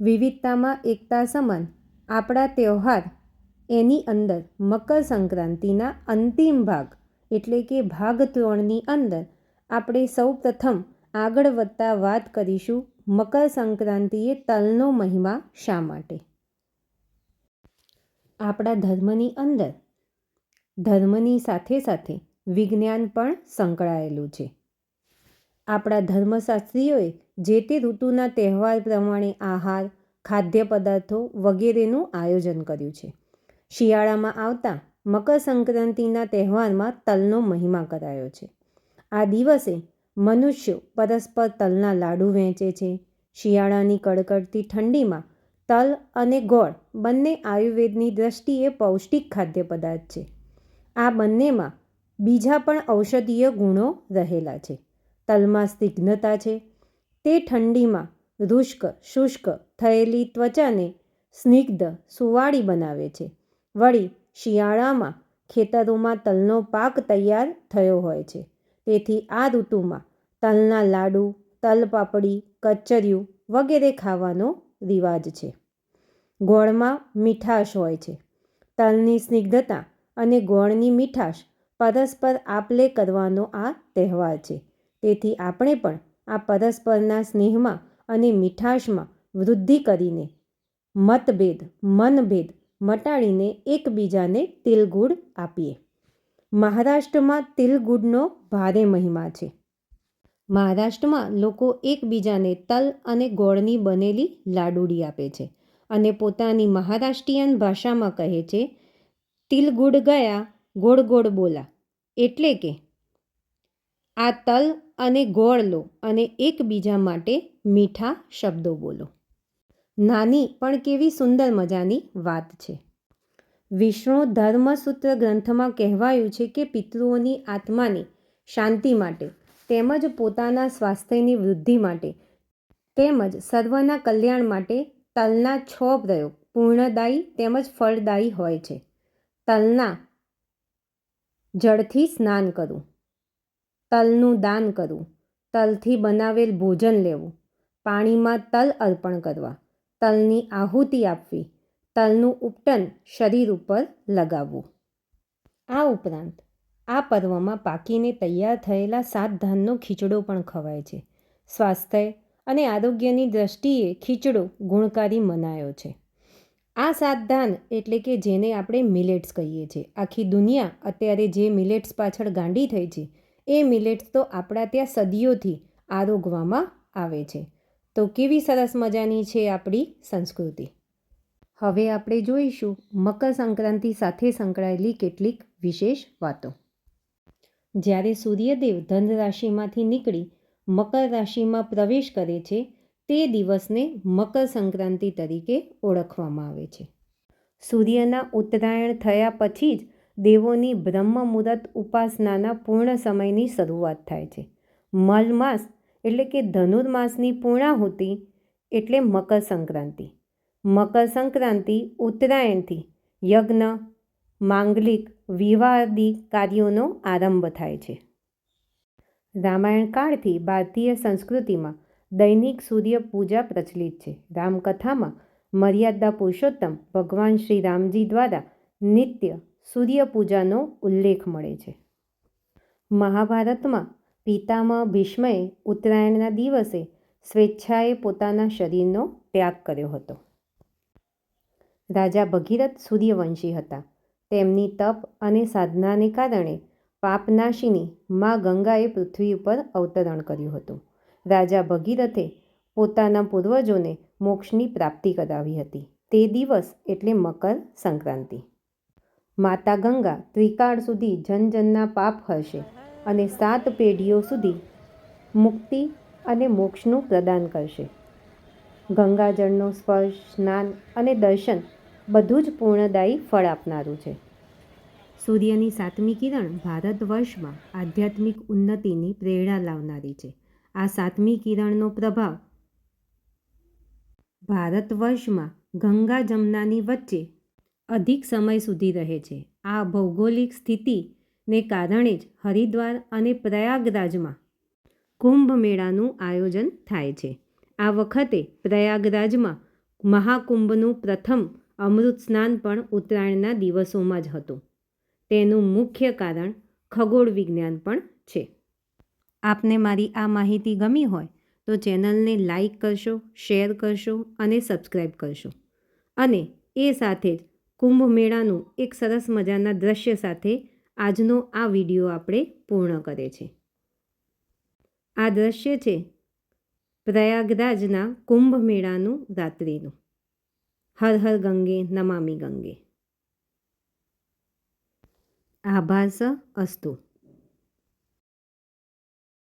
વિવિધતામાં એકતા સમાન આપણા તહેવાર એની અંદર મકર સંક્રાંતિના અંતિમ ભાગ એટલે કે ભાગ ત્રણની અંદર આપણે સૌ પ્રથમ આગળ વધતા વાત કરીશું મકર સંક્રાંતિએ તલનો મહિમા શા માટે? આપણા ધર્મની અંદર ધર્મની સાથે સાથે વિજ્ઞાન પણ સંકળાયેલું છે. આપણા ધર્મશાસ્ત્રીઓએ જે તે ઋતુના તહેવાર પ્રમાણે આહાર ખાદ્ય પદાર્થો વગેરેનું આયોજન કર્યું છે. શિયાળામાં આવતા મકર સંક્રાંતિના તહેવારમાં તલનો મહિમા કરાયો છે. આ દિવસે મનુષ્યો પરસ્પર તલના લાડુ વહેંચે છે. શિયાળાની કડકડતી ઠંડીમાં તલ અને ગોળ બંને આયુર્વેદની દૃષ્ટિએ પૌષ્ટિક ખાદ્ય પદાર્થ છે. આ બંનેમાં બીજા પણ ઔષધીય ગુણો રહેલા છે. તલમાં સ્નિગ્ધતા છે. તે ઠંડીમાં રુષ્ક, શુષ્ક થયેલી ત્વચાને સ્નિગ્ધ સુવાળી બનાવે છે. વળી શિયાળામાં ખેતરોમાં તલનો પાક તૈયાર થયો હોય છે. તેથી આ ઋતુમાં તલના લાડુ, તલપાપડી, કચરિયું વગેરે ખાવાનો રિવાજ છે. ગોળમાં મીઠાશ હોય છે. તલની સ્નિગ્ધતા અને ગોળની મીઠાશ પરસ્પર આપલે કરવાનો આ તહેવાર છે. તેથી આપણે પણ આ પરસ્પરના સ્નેહમાં અને મીઠાશમાં વૃદ્ધિ કરીને મતભેદ, મનભેદ મટાડીને એકબીજાને તિલગુડ આપીએ. મહારાષ્ટ્રમાં તિલગુડનો ભારે મહિમા છે. મહારાષ્ટ્રમાં લોકો એકબીજાને તલ અને ગોળની બનેલી લાડુડી આપે છે અને પોતાની મહારાષ્ટ્રીયન ભાષામાં કહે છે, તિલગુડ ગયા, ગોળ ગોળ બોલા. એટલે કે, આ તલ અને ગોળ લો અને એકબીજા માટે મીઠા શબ્દો બોલો. નાની પણ કેવી સુંદર મજાની વાત છે. વિષ્ણુ ધર્મસૂત્ર ગ્રંથમાં કહેવાયું છે કે પિતૃઓની આત્માની શાંતિ માટે તેમજ પોતાના સ્વાસ્થ્યની વૃદ્ધિ માટે તેમજ સર્વના કલ્યાણ માટે તલના છ પ્રયોગ પૂર્ણદાયી તેમજ ફળદાયી હોય છે. તલના જળથી સ્નાન કરવું તલનું દાન કરવું, તલથી બનાવેલ ભોજન લેવું, પાણીમાં તલ અર્પણ કરવા, તલની આહુતિ આપવી, તલનું ઉપટન શરીર ઉપર લગાવવું. આ ઉપરાંત, આ પર્વમાં પાકીને તૈયાર થયેલા સાત ધાનનો ખીચડો પણ ખવાય છે. સ્વાસ્થ્ય અને આરોગ્યની દ્રષ્ટિએ ખીચડો ગુણકારી મનાયો છે. આ સાત ધાન એટલે કે જેને આપણે મિલેટ્સ કહીએ છીએ. આખી દુનિયા અત્યારે જે મિલેટ્સ પાછળ ગાંડી થઈ છે એ મિલેટ્સ તો આપણા ત્યાં સદીઓથી આરોગવામાં આવે છે. તો કેવી સરસ મજાની છે આપણી સંસ્કૃતિ. હવે આપણે જોઈશું મકર સંક્રાંતિ સાથે સંકળાયેલી કેટલીક વિશેષ વાતો. જ્યારે સૂર્યદેવ ધન રાશિમાંથી નીકળી મકર રાશિમાં પ્રવેશ કરે છે, તે દિવસને મકર સંક્રાંતિ તરીકે ઓળખવામાં આવે છે. સૂર્યના ઉત્તરાયણ થયા પછી જ દેવોની બ્રહ્મ મુહૂર્ત ઉપાસનાના પૂર્ણ સમયની શરૂઆત થાય છે. મલમાસ એટલે કે ધનુર્માસની પૂર્ણાહુતિ એટલે મકર સંક્રાંતિ મકર સંક્રાંતિ ઉત્તરાયણથી યજ્ઞ, માંગલિક વિવાદી કાર્યોનો આરંભ થાય છે. રામાયણ કાળથી ભારતીય સંસ્કૃતિમાં દૈનિક સૂર્ય પૂજા પ્રચલિત છે. રામકથામાં મર્યાદા પુરુષોત્તમ ભગવાન શ્રી રામજી દ્વારા નિત્ય સૂર્ય પૂજાનો ઉલ્લેખ મળે છે. મહાભારતમાં પિતામહ ભીષ્મએ ઉત્તરાયણના દિવસે સ્વેચ્છાએ પોતાના શરીરનો ત્યાગ કર્યો હતો. રાજા ભગીરથ સૂર્યવંશી હતા. તેમની તપ અને સાધનાને કારણે પાપનાશિની મા ગંગાએ પૃથ્વી ઉપર અવતરણ કર્યું હતું. રાજા ભગીરથે પોતાના પૂર્વજોને મોક્ષની પ્રાપ્તિ કરાવી હતી. તે દિવસ એટલે મકર સંક્રાંતિ. માતા ગંગા ત્રિકાળ સુધી જનજનના પાપ હશે અને સાત પેઢીઓ સુધી મુક્તિ અને મોક્ષનું પ્રદાન કરશે. ગંગાજળનો સ્પર્શ, સ્નાન અને દર્શન બધું જ પૂર્ણદાયી ફળ આપનારું છે. સૂર્યની સાતમી કિરણ ભારત વર્ષમાં આધ્યાત્મિક ઉન્નતિની પ્રેરણા લાવનારી છે. આ સાતમી કિરણનો પ્રભાવ ભારત વર્ષમાં ગંગા જમનાની વચ્ચે અધિક સમય સુધી રહે છે. આ ભૌગોલિક સ્થિતિને કારણે જ હરિદ્વાર અને પ્રયાગરાજમાં કુંભ મેળાનું આયોજન થાય છે. આ વખતે પ્રયાગરાજમાં મહાકુંભનું પ્રથમ અમૃત સ્નાન પણ ઉત્તરાયણના દિવસોમાં જ હતું. તેનું મુખ્ય કારણ ખગોળ વિજ્ઞાન પણ છે. આપને મારી આ માહિતી ગમી હોય તો ચેનલને લાઈક કરશો, શેર કરશો અને સબસ્ક્રાઈબ કરશો. અને એ સાથે જ કુંભ મેળાનું એક સરસ મજાના દ્રશ્ય સાથે આજનો આ વીડિયો આપણે પૂર્ણ કરે છે. આ દ્રશ્ય છે પ્રયાગરાજના કુંભ મેળાનું રાત્રિનું. હર હર ગંગે, નમામી ગંગે. આભાસ અસ્તુ.